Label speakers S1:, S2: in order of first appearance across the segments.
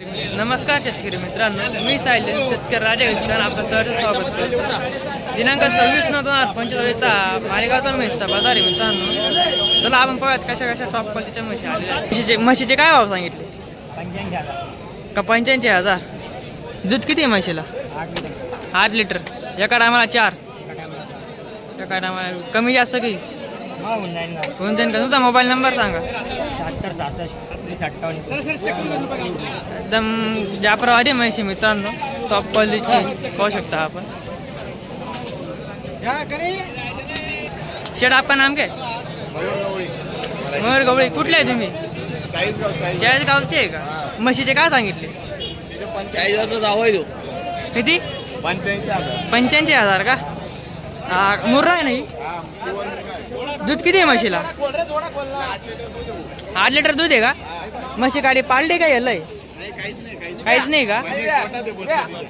S1: नमस्कार शेतकरी मित्रांनो मी सायलेन शेतकरी राजा विचार आपलं सहर्ष स्वागत करतो. दिनांक सव्वीस नऊ दोन हजार पंचेचाळीसचा मालेगावचा म्हशीचा बाजार आहे मित्रांनो. चला आपण पाहूयात कशा कशा टॉप क्वालिटीच्या म्हशी आलेल्या आहेत. म्हशीचे म्हशीचे काय भाव सांगितले? का पंच्याऐंशी हजार? दूध किती आहे म्हशीला? आठ लिटर. एका टायमाला चार. एका टायमाला कमी जास्त की? होऊन जाईन का? तुमचा मोबाईल नंबर सांगा. एकदम जाफरावादी म्हशी मित्रांनो. टॉप क्वालिटीची पाहू शकता आपण. शेड आपका नाम काय? मयूर गवळी. कुठले आहे तुम्ही? चाळीस गावचे आहे का? म्हशीचे काय सांगितले? किती?
S2: पंच्याऐंशी हजार
S1: का? मुर्रा आहे नाही दूध किती आहे म्हशीला? आठ लिटर दूध आहे का? म्हशी गाडी पाळली का याला काहीच नाही का?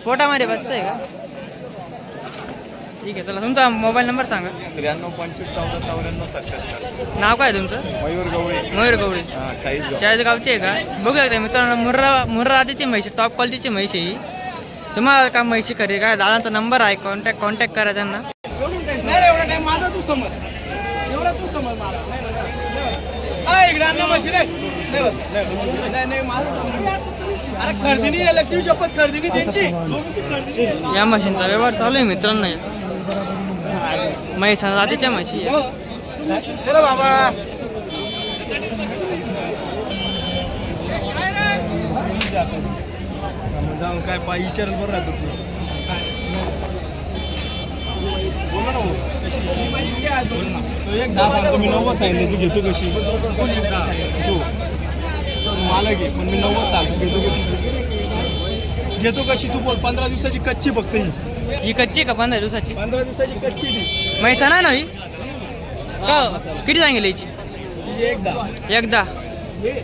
S1: पोटामध्ये बच्चा आहे का? ठीक आहे चला तुमचा मोबाईल नंबर सांगा.
S2: त्र्याण्णव पंचवीस चौदा चौऱ्याण्णव सत्याहत्तर.
S1: नाव काय तुमचं?
S2: मयूर गवळे.
S1: मयूर गवळी.
S2: हा चाळीस गाव
S1: चाळीस गावची आहे का? बघू शकता मित्रांनो मुर्रा मुर्रा आधीची म्हैशी टॉप क्वालिटीची म्हैशी आहे ही. तुम्हाला का म्हैशी खरेदी काय दादांचा नंबर आहे कॉन्टॅक्ट कॉन्टॅक्ट करा त्यांना.
S3: खरेदी नाही लक्ष्मी शपथ खरेदी नाही त्यांची
S1: या म्हशींचा व्यवहार चालू आहे मित्रांनो. म्हैसा जातीच्या म्हशी आहे.
S3: चलो बाबा. जाऊन काय पाय विचार बरं राहतो तो. एक दहा सांगतो मी नव्वद सांगितलं तू घेतो कशी तू मला घे पण मी नव्वद सांगतो घेतो कशी घेतो कशी तू बोल पंधरा दिवसाची कच्ची बघते ही
S1: कच्ची का पंधरा दिवसाची?
S3: पंधरा दिवसाची कच्ची ती
S1: माहिती ना ही? का? किती सांगेल याची
S3: एकदा एकदा
S1: एकदा.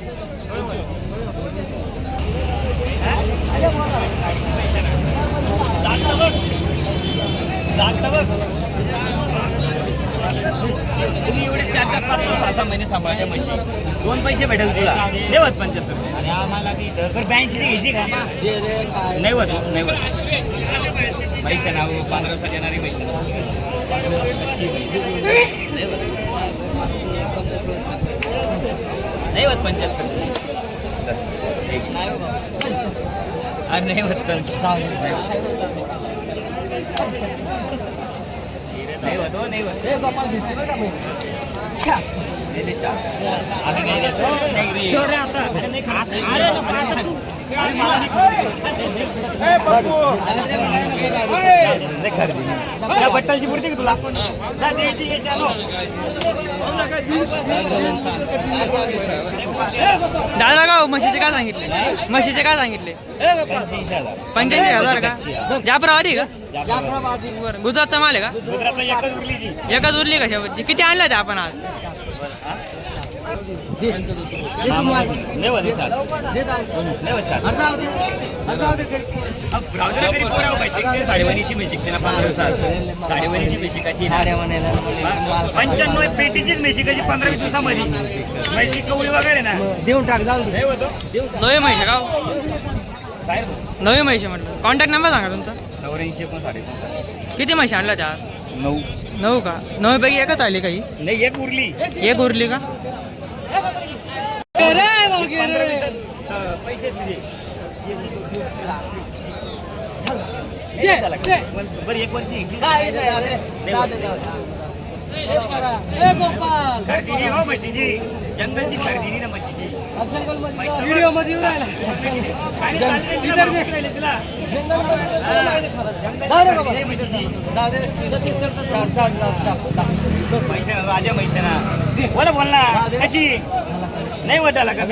S4: तुम्ही एवढे चार चार पाच पाच सहा सहा महिने सांभाळायच्या म्हशी. दोन पैसे भेटेल तुला. पंच्याहत्तर. आणि आम्हाला ब्याऐंशी घ्यायची का? नाही होत म्हैसा नाव पंधरा दिवसात येणारी म्हैसा नाही होत पंच्याहत्तर. अरे नाही होत तर हो, बट्टलची पुरते का तुला.
S1: दादा गाव म्हशीचे काय सांगितले? म्हशीचे काय सांगितले?
S4: पंच्याऐंशी हजार.
S1: का? जाफरावादी का? बरं गुजरातचा माल आहे का?
S4: गुजरातला एकच उरली जी.
S1: एकच उरली का शेवटची किती आणल्या त्या आपण आज?
S4: हे हो साडेवणीची ना पंधरा दिवसात साडेवणीची पंच्याण्णव पेटीचीच मी शिकायची पंधरा वीस दिवसामध्ये म्हैशी कवळी वगैरे ना
S1: देऊन टाक जाऊ नवी म्हैशी गाव
S4: काय
S1: नवी म्हैशी म्हटलं. कॉन्टॅक्ट नंबर सांगा तुमचा.
S4: चौऱ्याऐंशी पण साडेतीन
S1: किती म्हशी आणल्या त्या? आज?
S4: नऊ.
S1: नऊ का? नऊ पैकी एकच आली काही?
S4: नाही एक उरली.
S1: एक उरली का?
S4: पैसे तुझे बरं एक वर्षी. खरेदी हो म्हशीची. जंगलची खरेदी ना म्हशीची.
S3: व्हिडिओमध्ये येऊन राहिला
S4: राजा म्हैसाणा. बोला बोल ना कशी नाही वाटायला का?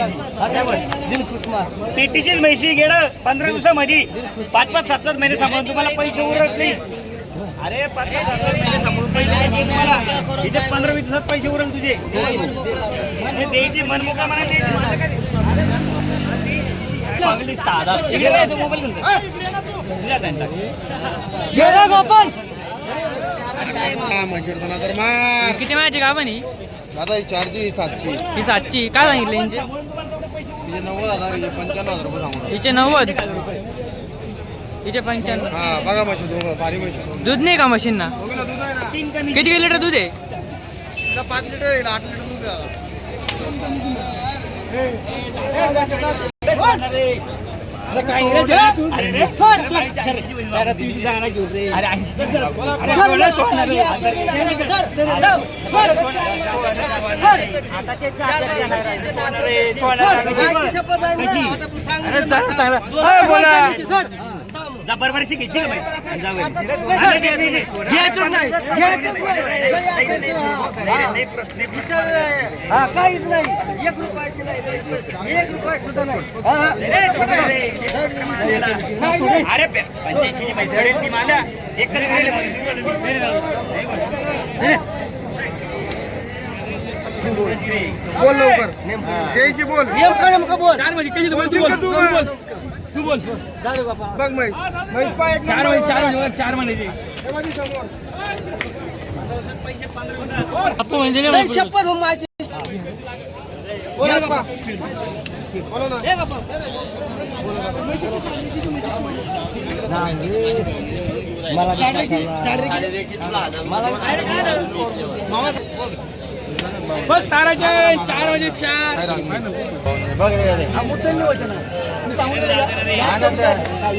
S4: पेटीचीच म्हैशी गेड पंधरा दिवसामध्ये पाच पाच सात सात महिने सांभाळून तुम्हाला पैसे उरत नाही अरे पाच पाच सात सात महिने सांभाळून पैसे इथे पंधरा वीस दिवसात पैसे उरल तुझे हे द्यायची म्हणा साधा मोबाईल घेऊन.
S3: तर मार
S1: किती
S3: दादा ही चारची ही सातची.
S1: ही सातची. काय सांगितलं यांचे
S3: तिचे नव्वद हजार हिचे पंच्याण्णव हजार रुपये सांगू
S1: हिचे नव्वद? हिचे पंच्याण्णव?
S3: हा बघा म्हशी दोघं भारी म्हशी
S1: दूध नाही का
S3: आहे ना?
S4: कमी
S1: किती लिटर दूध आहे
S3: तिला पाच लिटर येईल आठ लिटर दूध आहे
S4: अरे
S1: सांग बोला
S4: जा.
S1: घ्यायचंच नाही. घ्यायचंच नाही. हा काहीच नाही एक रुपयाची नाही एक रुपया सुद्धा नाही
S4: अरे पैसे ती मला एक
S3: बोल लवकर द्यायची बोल
S1: चार म्हणजे कधी
S3: तू मग?
S1: तू बोल
S3: बघ म्हैस पाय एक
S1: चार म्हणजे चार. म्हणजे चार
S3: बघ ही समोर.
S1: शपथ हो माझी.
S3: बोल आप्पा. बोला ना.
S1: बघ ताराचे चार म्हणजे चार.
S3: हा मुद्दा नाही होता ना. मी सांगून दिलं का?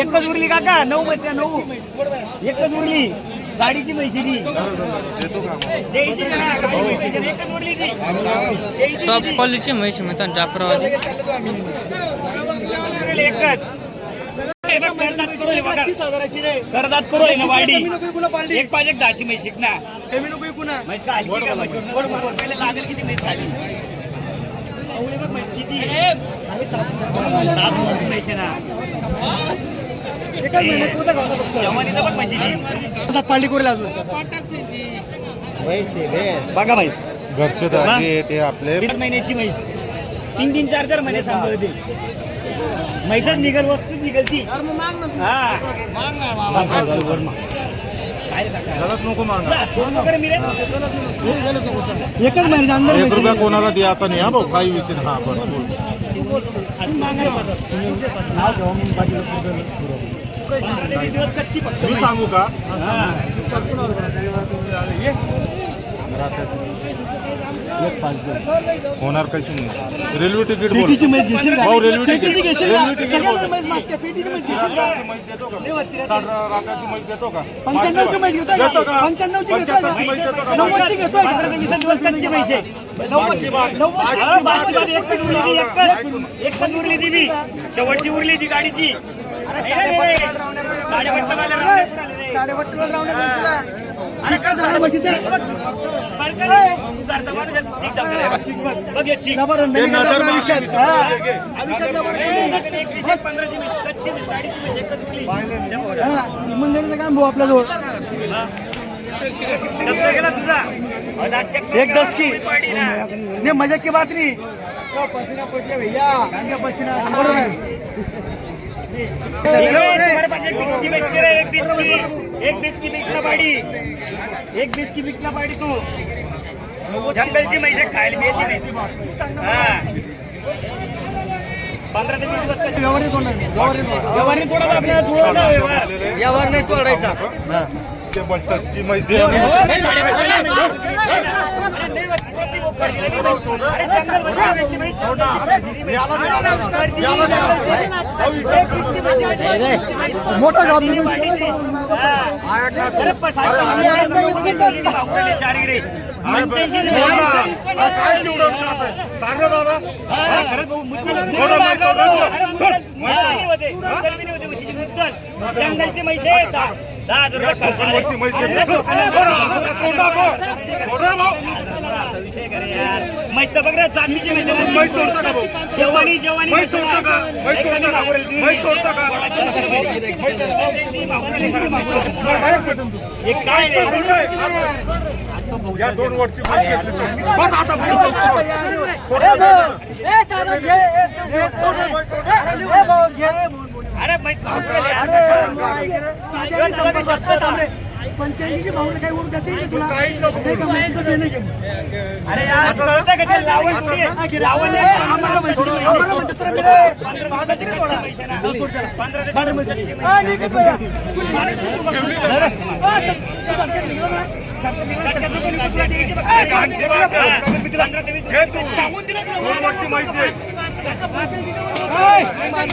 S4: एकच उरली काका नऊ म्हशी नऊ. एकच उरली. गाडीची म्हैशी का म्हैशी ती. एकच उरली
S1: टॉप. क्वालिटीची म्हैस म्हणतात
S4: एकच. करदात करू हे बघा. आहे ना वाडी. एक पाच एक दहाची म्हैस ना.
S3: कमी नको कुणा
S4: म्हैस का हलकी का म्हैस? पहिले लागेल किती म्हैस खाली? आवळी बघ म्हैस किती? सात म्हैस आहे ना.
S3: एकाच महिन्यात कुठं घालतो फक्त
S4: जवानीचं बघ म्हैशी ती.
S3: हातात पाळली करेल अजून
S4: बघा म्हैस.
S2: घरचे
S4: दाजी
S2: ते आपले.
S4: दीड महिन्याची म्हैस. तीन तीन चार चार महिने सांभाळते म्हैसच निघल वस्तू निघल ती हा काय रे काका?
S2: नको
S3: एकच महिन्याच्या अंदर
S2: एक रुपया कोणाला द्यायचा नाही हा भाऊ. काही विषय नाही. हा बरं बोल. मी. सांगू का
S4: हा.
S2: होणार कशी नाही रेल्वे तिकीट
S3: पेटीची म्हैस घेशील का?
S2: भाऊ रेल्वे
S3: पेटीची
S2: तिकीट
S3: घेशील का?
S2: रेल्वे तिकीट
S3: सगळ्या
S2: बोल.
S3: जण म्हैस मागते पेटीची म्हैस घेशील का
S2: देतो का साठ देतो का
S3: पंच्याण्णवची घेतोय
S2: देतो
S3: का पंच्याण्णवची घेतोय
S2: पंच्याहत्तरची देतो
S3: का नव्वदची घेतोय.
S2: बाकी बाकी
S4: हा. शेवटची उरली ती गाडीची
S3: आपल्या इमानदारीचं काम भाऊ
S4: गेला तुझा check
S3: एक दस की. मजा की बात नाही. पसीना पडले भैया. पसीना.
S4: एक बिस्की बेचते रे, एक एक बिस्की बिकना पाडी एक बिकना पाडी तू. जंगलची म्हैसे खायला मिळते हा. पंधरा ते वीस दिवस कच्ची.
S3: व्यवहार
S4: थोडा आपल्याला
S1: नाही तोडायचा
S3: मोठा गाव
S2: हा एक ना तू.
S4: अरे पण
S2: अरे, अरे,
S4: चार गिरे
S2: अरे, बरं. सोड ना. अरे, काय चिवडून? सांग दादा.
S4: जंगलची म्हैस दहा हजार रुपये खर्च आहे.
S2: वरची म्हैस घेतली. सोड. सोडा. आता सोड ना गो. सोड ना भाऊ.
S4: आता विषय करे यार म्हैस तर बघ रे चांदीची म्हैस आहे.
S2: म्हैस सोडता का भाऊ?
S4: जेवणी जेवणी
S2: म्हैस सोडता का? म्हैस सोडता का? म्हैस सोडता का? नाही भेटून तू.
S4: हे काय रे?
S2: सोड. या दोन वरची म्हैस घेतली. सोड. बस आता भाऊ. सोड. सोड. सोड. सोड.
S4: म्हैस ते.
S2: घे
S4: अरे यार, सांग ना यार, आपली मजा आहे.
S2: या तीन वरची म्हैस
S4: अरे
S2: दे.
S4: ते अरे नाही होत.
S2: सोड. सोड आता. सोड. म्हैस आहे. सोड. सोड. सोड. अरे म्हैस सोड. ए भाऊ. तू समजदार आहे ना? कानून पण काय तसं? म्हैस आहे. ए भाऊ. जेवढं नाही पेपर. त्याला बी नको तो बरोबर आहे. अरे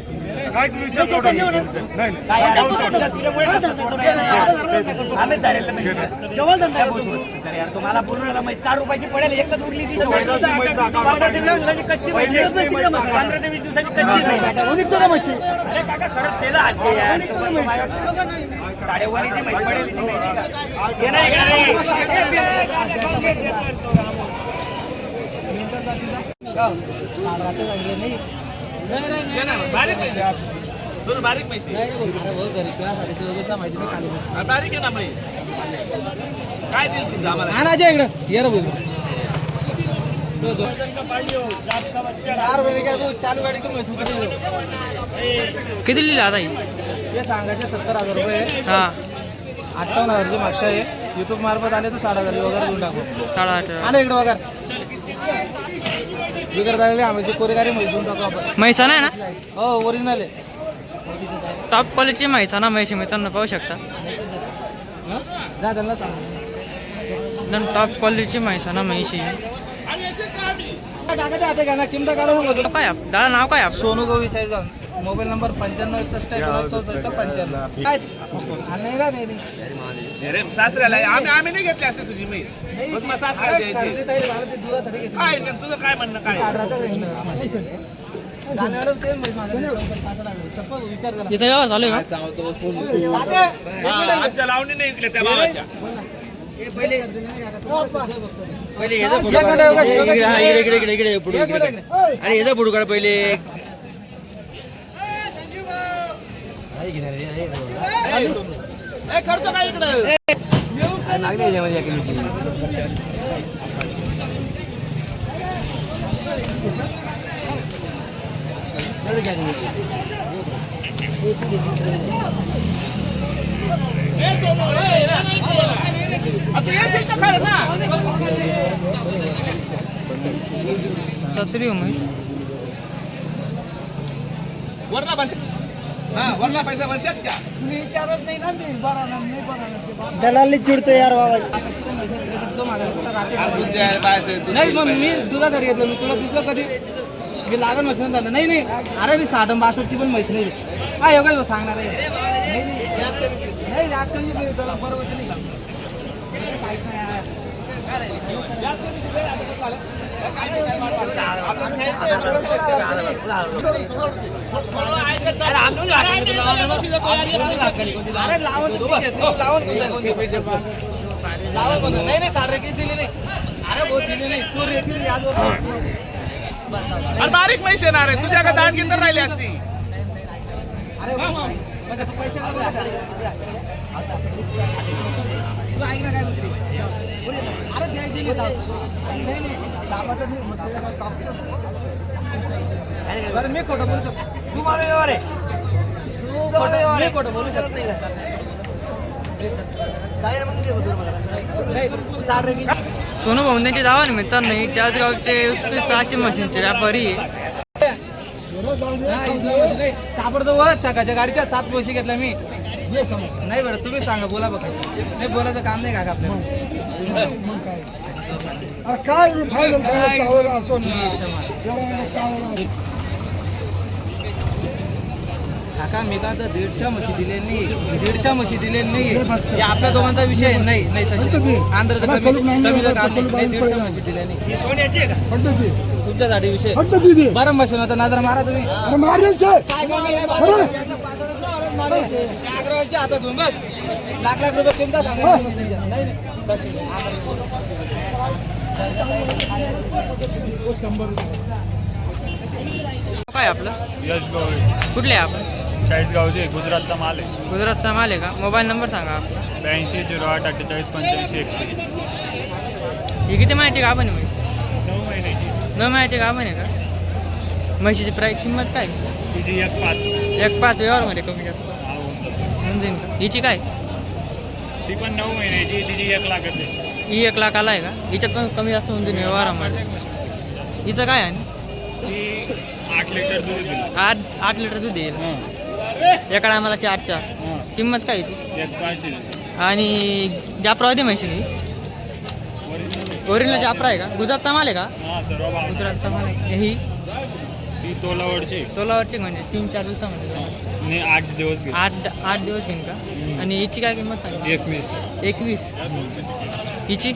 S2: काहीच विषय सोडा नाही
S4: तुम्हाला राहिला म्हैस. कार रुपयाची पडेल एकच उरली ती कच्ची. पंधरा ते वीस दिवसाची कच्ची म्हैस. आहे. अरे काका खरंच त्याला हात दे यार साडेवारीची म्हैस पडेल ती माहिती का? नाही का रे?
S5: बारीक आहे ना काय तुझं आम्हाला?
S3: चालू गाडी तुम्ही
S1: किती लिहिलं आता ही?
S3: हे सांगायचे सत्तर हजार रुपये.
S1: हा.
S3: अठ्ठावन्न हजारची मागता आहे युट्यूब मार्फत आले तर साठ हजार वगैरे देऊन टाकू.
S1: साडेआठ
S3: आणि इकडे वगैरे. बिगर झालेले आम्ही कोरेगारी मध्ये देऊन टाकू आपण.
S1: म्हैसाना आहे ना?
S3: हो ओरिजिनल आहे.
S1: टॉप क्वालिटीची म्हैसाना म्हैशी मित्रांनो पाहू शकता.
S3: जा त्यांना सांग.
S1: एकदम टॉप क्वालिटीची म्हैसाना म्हैशी. काय आप- दादा नाव काय आप?
S3: सोनू गवळी चाळीसगाव मोबाईल नंबर पंच्याण्णव एकसष्ट चौसष्ट पंच्याण्णव. काय? नाही का नाही
S5: अरे सासऱ्याला आम्ही आम्ही नाही घेतली असते तुझी म्हैस मग मग सासऱ्याला
S3: अरे,
S5: द्यायची.
S3: खरेदी ताई? झालं ते दुधासाठी घेतली.
S5: काय नाही, तुझं काय म्हणणं काय.
S3: जाण्यावर ते. शपथ विचार करा.
S1: इथं व्यवहार चालू आहे का?
S3: आता,
S5: हा, आमच्या लावणी नाही इकडे त्या
S3: पहिले
S6: पहिले. याचा फोटो काढ.
S3: इकडे,
S6: इकडे,
S3: इकडे,
S6: पुढे. अरे याचा फोटो काढ पहिले.
S5: इकडे?
S1: सत्री म्हैस
S5: वरला पैसा हा वरला पैसा वर्षात का?
S3: दलाली चिडतो यार बाबा. नाही मग मी दुधासाठी घेतलं. मी तुला दिसलं कधी? मी लागण म्हशी झालं. नाही नाही. अरे मी साठ बासष्टची पण म्हैस नाही. काय हो काय सांगणार आहे? नाही, नाही तुला बरोबर. अरे लावून लावून पैसे? नाही नाही साडे किती दिले नाही. अरे बहुत दिले नाही. तू रेखील याद
S7: अरे बारीक म्हैस येणार आहे तुझ्या का दाट घेऊन राहिली असती.
S1: बरं मी खोटं बोलू शकतो तू मला व्यवहार आहे तू खोटं आहे खोटं बोलू शकत नाही सोनू भाऊ त्यांच्या जावा ना मित्रांनो त्याच गावचे उत्कृष्ट सहाशे मशीनचे व्यापारी ताबडतोब सकाळच्या गाडीच्या सात पैसे घेतला मी. नाही बरं तुम्ही सांगा बोला बघा. नाही बोलायचं काम नाही का आपल्याला.
S3: काय फायनल असो
S1: काका मी का दीडच्या म्हशी दिले नाही. दीडच्या म्हशी दिले नाही. हे आपल्या दोघांचा विषय नाही नाही तसे आंध्रचं कमी कमी दीडच्या म्हशी दिल्या नाही. ही सोन्याची आहे का?
S3: पद्धती
S1: तुमच्यासाठी विषय
S3: पद्धती दे.
S1: बरं मशीन होता. नजर मारा तुम्ही.
S3: अरे मारेल छे
S1: अग्रवालच्या हातात घेऊन बघ लाख लाख रुपये किंमत सांगायची मशीनच्या. नाही नाही. कशी? काय आपलं?
S7: यश गवळी.
S1: कुठले आहे आपण?
S7: चाळीसगावचे गुजरातचा माल आहे.
S1: गुजरातचा माल आहे का? मोबाईल नंबर सांगा आपला.
S7: ब्याऐंशी झिरो आठ अठ्ठेचाळीस पंच्याऐंशी एकतीस.
S1: ही किती गाभण आहे म्हैस
S7: नऊ महिन्याची.
S1: महिन्याची गाभण आहे का? म्हशीची प्राईस किंमत काय?
S7: तिची एक पाच.
S1: एक पाच व्यवहारमध्ये कमी जास्त.
S7: हा,
S1: का? हिची काय?
S7: ती पण नऊ महिन्याची तिची एक आहे.
S1: ही एक लाख आला आहे का? हिच्यात पण कमी जास्त होऊन जाईल व्यवहारामध्ये. हिचं काय आहे
S7: आठ लिटर दूध
S1: आठ आठ लिटर दूध येईल एका टायमाला चार चार. किंमत काय. आणि जापरा होती म्हशी. ओरिजिनल जापरा आहे का? गुजरातचा माल आहे का?
S7: हा सर्व भाव
S1: गुजरातचा माल आहे. ही
S7: ती तोलावरची.
S1: म्हणजे तीन चार दिवसामध्ये
S7: आठ दिवस
S1: आठ आठ दिवस घेईन का? आणि हिची काय किंमत सांगितली
S7: एकवीस.
S1: एकवीस. हिची?